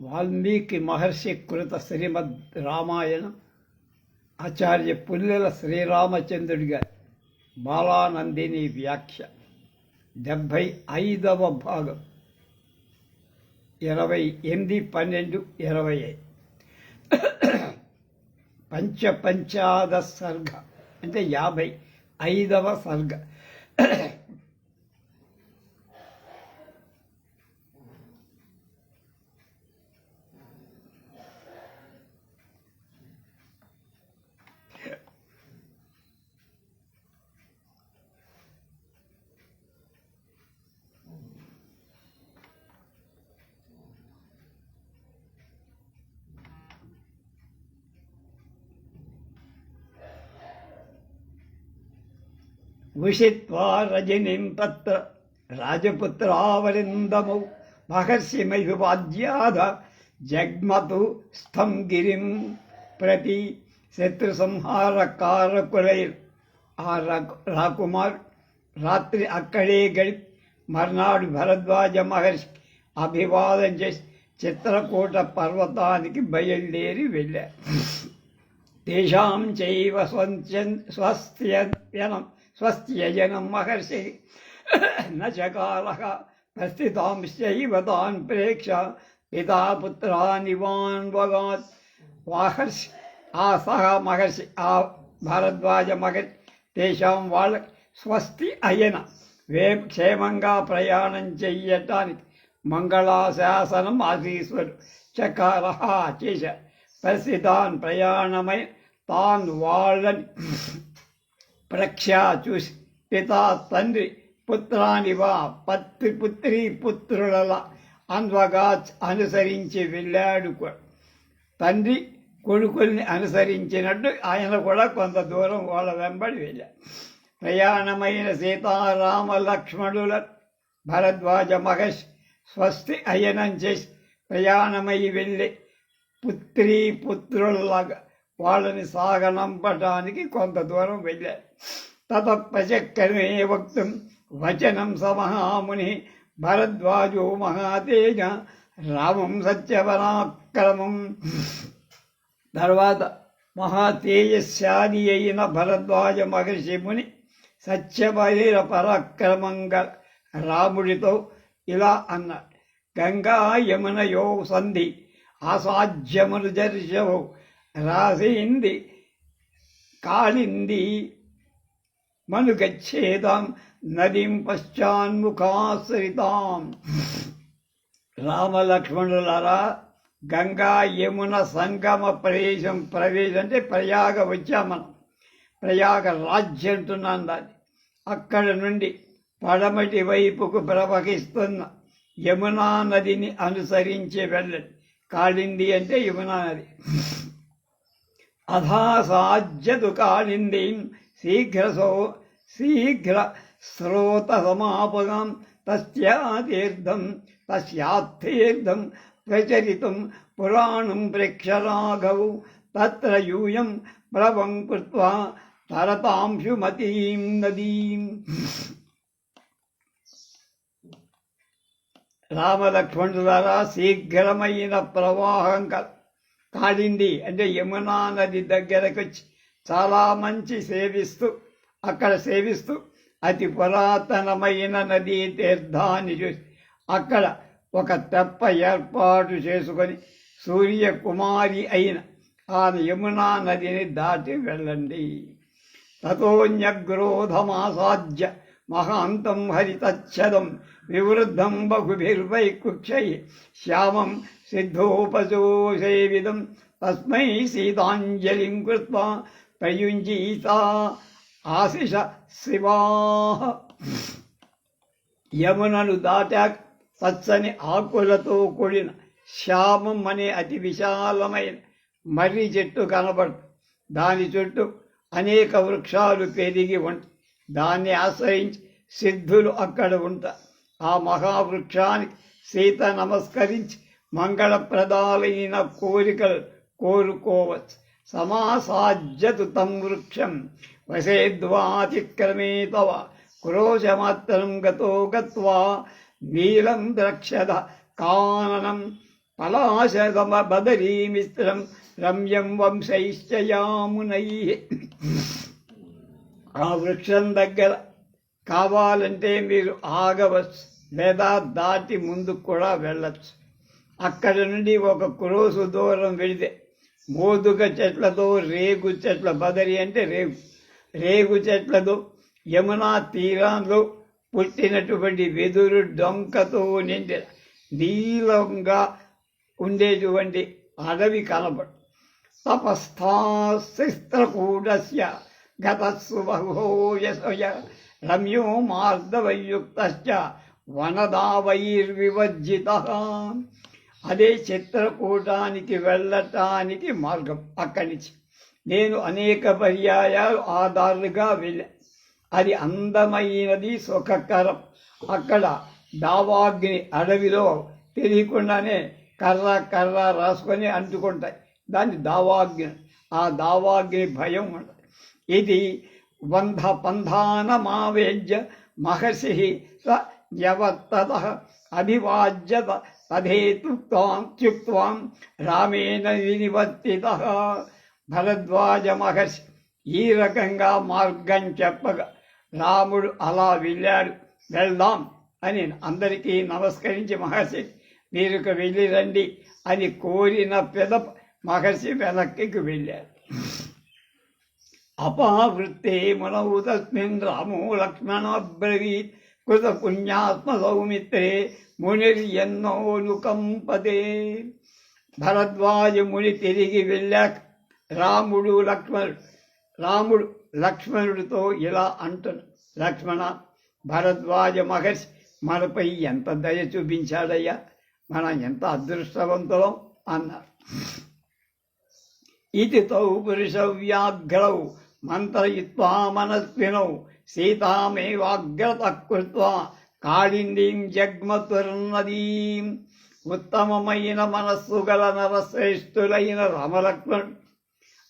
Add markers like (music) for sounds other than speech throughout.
వాల్మీకి మహర్షి కృత శ్రీమద్ రామాయణం ఆచార్య పుల్లెల శ్రీరామచంద్రుడిగా బాలానందిని వ్యాఖ్య డెబ్భై ఐదవ భాగం ఇరవై ఎనిమిది పన్నెండు ఇరవై ఐదు పంచ పంచాద సర్గ అంటే యాభై ఐదవ సర్గ తత్ర రాజపుత్రావలిందమౌ మహర్షిమైవాద్యాద జగ్మతు స్థం గిరిం ప్రతి శత్రు సంహార కారకులై ఆ రాకుమార్ రాత్రి అక్కడే గడి మర్నాడు భరద్వాజ మహర్షి అభివాదం చేసి చిత్రకూట పర్వతానికి బయలుదేరి వెళ్ళారు. (laughs) తేషాం చైవ స్వంత్యన్ స్వస్త్యజనం స్వస్త్యజనం మహర్షి నచకాలः ప్రస్థితాంశ్చైవ తాన్ ప్రేక్ష పితా పుత్రానివాన్ వగాత్ మహర్షి ఆ సహ మహర్షి ఆ భరద్వాజ మహర్షి తేషాం వాళ్ళ స్వస్తి అయన వే క్షేమంగా ప్రయాణం చెయ్యటానికి మంగళాశాసనం ఆశీశ్వరు చకార చేశారు పరిస్థితాన్ ప్రయాణమై తాను వాళ్ళని ప్రఖ్యా చూసి పితా తండ్రి పుత్రానివా పత్రి పుత్రి పుత్రుల అన్వగా అనుసరించి వెళ్ళాడు తండ్రి కొడుకుల్ని అనుసరించినట్టు ఆయన కూడా కొంత దూరం వాళ్ళ వెంబడి వెళ్ళారు ప్రయాణమైన సీతారామ లక్ష్మణుల భరద్వాజ మహర్షి స్వస్తి అయనం చేసి ప్రయాణమై వెళ్ళి పుత్రీ పుత్రుల్లాగా వాళ్ళని సాగనంపటానికి కొంత దూరం వెళ్ళారు తతపచక్కరమే వక్తం వచనం సమహాముని భరద్వాజో మహాతేజ రామం సత్యపరాక్రమం. తర్వాత మహాతేజశాలి అయిన భరద్వాజ మహర్షి ముని సత్యవీర పరాక్రమంగా రాముడితో ఇలా అన్నాడు. గంగా యమునయో సంధి అసాధ్యమును దర్శవు రాసేంది కాళింది మను గచ్చేదాం నదీం పశ్చాన్ముఖాశ్రితాం. రామలక్ష్మణులరా గంగా యమున సంగమ ప్రవేశం ప్రవేశం అంటే ప్రయాగ వచ్చాం మనం ప్రయాగ రాజ్యం అంటున్నాను దాన్ని. అక్కడ నుండి పడమటి వైపుకు ప్రవహిస్తున్న యమునా నదిని అనుసరించి వెళ్ళండి. కాళింది అంటే యమునా నది. అధాసాధ్యతు కాళిందీం శీఘ్రసో శీఘ్ర స్రోత సమాపగం తస్యాతీర్థం తస్యాతీర్థం ప్రచరితం పురాణం ప్రేక్షరాఘవు తత్ర యూయం ప్లవం కృత్వా తరతాంశుమతీం నదీం రామలక్ష్మణులారా శీఘ్రమైన ప్రవాహం క- కాళింది అంటే యమునా నది దగ్గరకు వచ్చి చాలా మంచి సేవిస్తూ అక్కడ సేవిస్తూ అతి పురాతనమైన నదీ తీర్థాన్ని చూసి అక్కడ ఒక తెప్ప ఏర్పాటు చేసుకొని సూర్యకుమారి అయిన ఆ యమునా నదిని దాటి వెళ్ళండి. తతోన్యగ్రోధమాసాధ్య మహాంతం హరితచ్చదం వివృద్ధం బహుభిర్వైకుక్షై శ్యామం సిద్ధోపశోషేవిదం తస్మై సీతాంజలిం కృత్వా ప్రయుంజీతా ఆశిష శివా యమునను దాటాక పచ్చని ఆకులతో కూడిన శ్యామం అనే అతి విశాలమైన మర్రి చెట్టు కనబడు దాని చుట్టూ అనేక వృక్షాలు పెరిగి ఉంటాయి దాన్ని ఆశ్రయించి సిద్ధులు అక్కడ ఉంటారు ఆ మహావృక్షానికి సీత నమస్కరించి మంగళప్రదాలైన కోరికలు కోరుకోవచ్చు సమాసాజ్యతు తం వృక్షం వసేద్వాతిక్రమే తవ క్రోశమాత్రం గతో గత్వా నీలం ద్రక్షద కాననం పలాశగమ బదరీమిత్రం రమ్యం వంశైశ్చయామునై ఆ వృక్షం దగ్గర కావాలంటే మీరు ఆగవచ్చు లేదా దాటి ముందుకు కూడా వెళ్ళచ్చు అక్కడి నుండి ఒక క్రోసు దూరం వెళితే మోదుగ చెట్లతో రేగు చెట్ల బదరి అంటే రేగు. రేగు చెట్లతో యమునా తీరాల్లో పుట్టినటువంటి వెదురు డొంకతో నిండిన నీలంగా ఉండేటువంటి అడవి కనబడు. తపస్థాశిస్త్రకూడస్య గతస్సు బహోయసయ రమ్యో మార్దవయుక్త వనదావైర్వివర్జిత అదే చిత్రకూటానికి వెళ్ళటానికి మార్గం అక్కడి నుంచి నేను అనేక పర్యాయాలు ఆధారులుగా వెళ్ళా. అది అందమైనది సుఖకరం. అక్కడ దావాగ్ని అడవిలో తెలియకుండానే కర్ర కర్ర రాసుకొని అంటుకుంటాయి. దాన్ని దావాగ్ని. ఆ దావాగ్ని భయం ఉండదు. ఇది వంధ పంధానమావేజ్య మహర్షి స యవత్తద అభివాజ్యత తథేతుక్తాం రామేణ వినివర్తిత భరద్వాజ మహర్షి ఈ రకంగా మార్గం చెప్పగా రాముడు అలా వెళ్ళాడు వెళ్దాం అని అందరికీ నమస్కరించి మహర్షి మీరు వెళ్ళి రండి అని కోరిన పెద మహర్షి వెనక్కి వెళ్ళారు అపావృత్తే మనవు తస్మిన్ రామో లక్ష్మణ బ్రవీత్ కృత పుణ్యాత్మ సౌమిత్రే మునిర్యన్నోను కంపదే భరద్వాజ ముని తిరిగి వెళ్ళాక రాముడు లక్ష్మణుడు రాముడు లక్ష్మణుడితో ఇలా అంటాడు లక్ష్మణ భరద్వాజ మహర్షి మనపై ఎంత దయ చూపించాడయ్యా? మనం ఎంత అదృష్టవంతులం? అన్నారు. ఇది తౌ పురుష వ్యాఘ్రౌ మంత్రయిత్వా మనస్వినౌ సీతామేవాగ్రత కృత్వా కాళిందీం జగ్మతుర్నదీం. ఉత్తమమైన మనస్సు గల నరశ్రేష్ఠులైన రామలక్ష్మణ్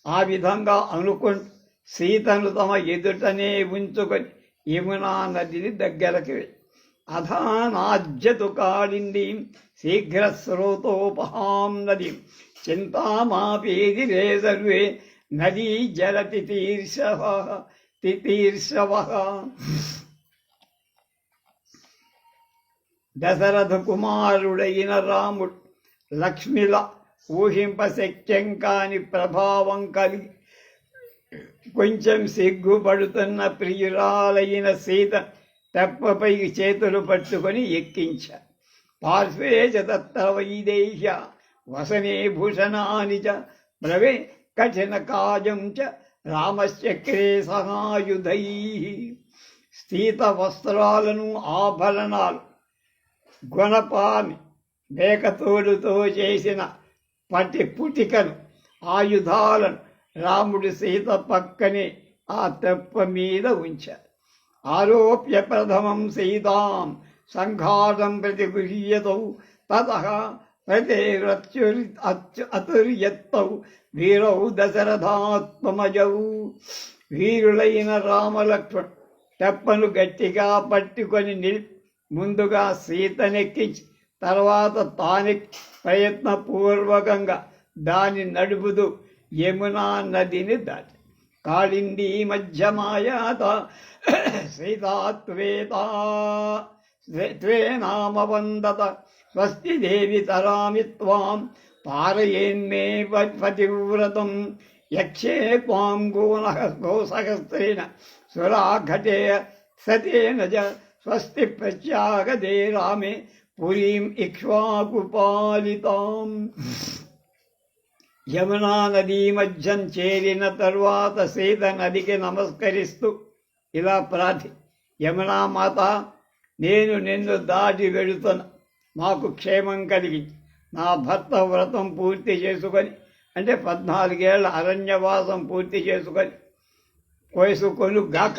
ఆ విధంగా అనుకుంటూ సీతను తమ ఎదుటనే ఉంచుకొని యమునా నదిని దగ్గరకు అధానాజ్యతు కాళిందీం శీఘ్రస్రోతోపహాం నదీం. చింతామాపేది రే సర్వే నదీ జలతి తితీర్షవ తితీర్షవ దశరథ కుమారుడైన రాముడు లక్ష్మిల ఊహింపశక్యం కాని ప్రభావం కలిగి కొంచెం సిగ్గుపడుతున్న ప్రియురాలైన సీత తెప్పపై చేతులు పట్టుకొని ఎక్కించ. పార్శ్వే చ వైదేహ్య వసనే భూషణాని చ బ్రవే కఠిన కాజం చ రామశ్చక్రే సహాయుధై స్థిత వస్త్రాలను ఆభరణాలు గుణపామి మేకతోడుతో చేసిన పటి పుటికను ఆయుధాలను రాముడు సీత పక్కనే ఆ తెప్ప మీద ఉంచారు. ఆరోప్య ప్రథమం సీతాం సంఘాతం ప్రతి గృహ్యతౌ తత అతుర్యత్తౌ వీరౌ దశరథాత్మజౌ వీరులైన రామలక్ష్మణ్ తెప్పను గట్టిగా పట్టుకొని నిల్ ముందుగా సీతనెక్కించి తర్వాత తాని ప్రయత్నపూర్వకంగా దాని నడుపుదు యమునా నదిని దాటి. కాళిందీ మధ్యమాయాత సీతాత్వేత త్వే నామ వందత స్వస్తి దేవి తరామి త్వాం పారయేన్మే పతివ్రతం యక్షే త్వాం గోన గోసహస్రేణ సురాఘటే సతేన చ స్వస్తి ప్రత్యాగదే రామే పురీం ఇక్ష్వాకుపాలితాం యమునా నదీ మధ్యం చేరిన తరువాత సీత నదికి నమస్కరిస్తూ ఇలా ప్రార్థి యమునా మాత నేను నిన్ను దాటి వెళుతున్నా మాకు క్షేమం కలిగింది నా భర్త వ్రతం పూర్తి చేసుకొని అంటే పద్నాలుగేళ్ళ అరణ్యవాసం పూర్తి చేసుకొని వయసుకొని గాక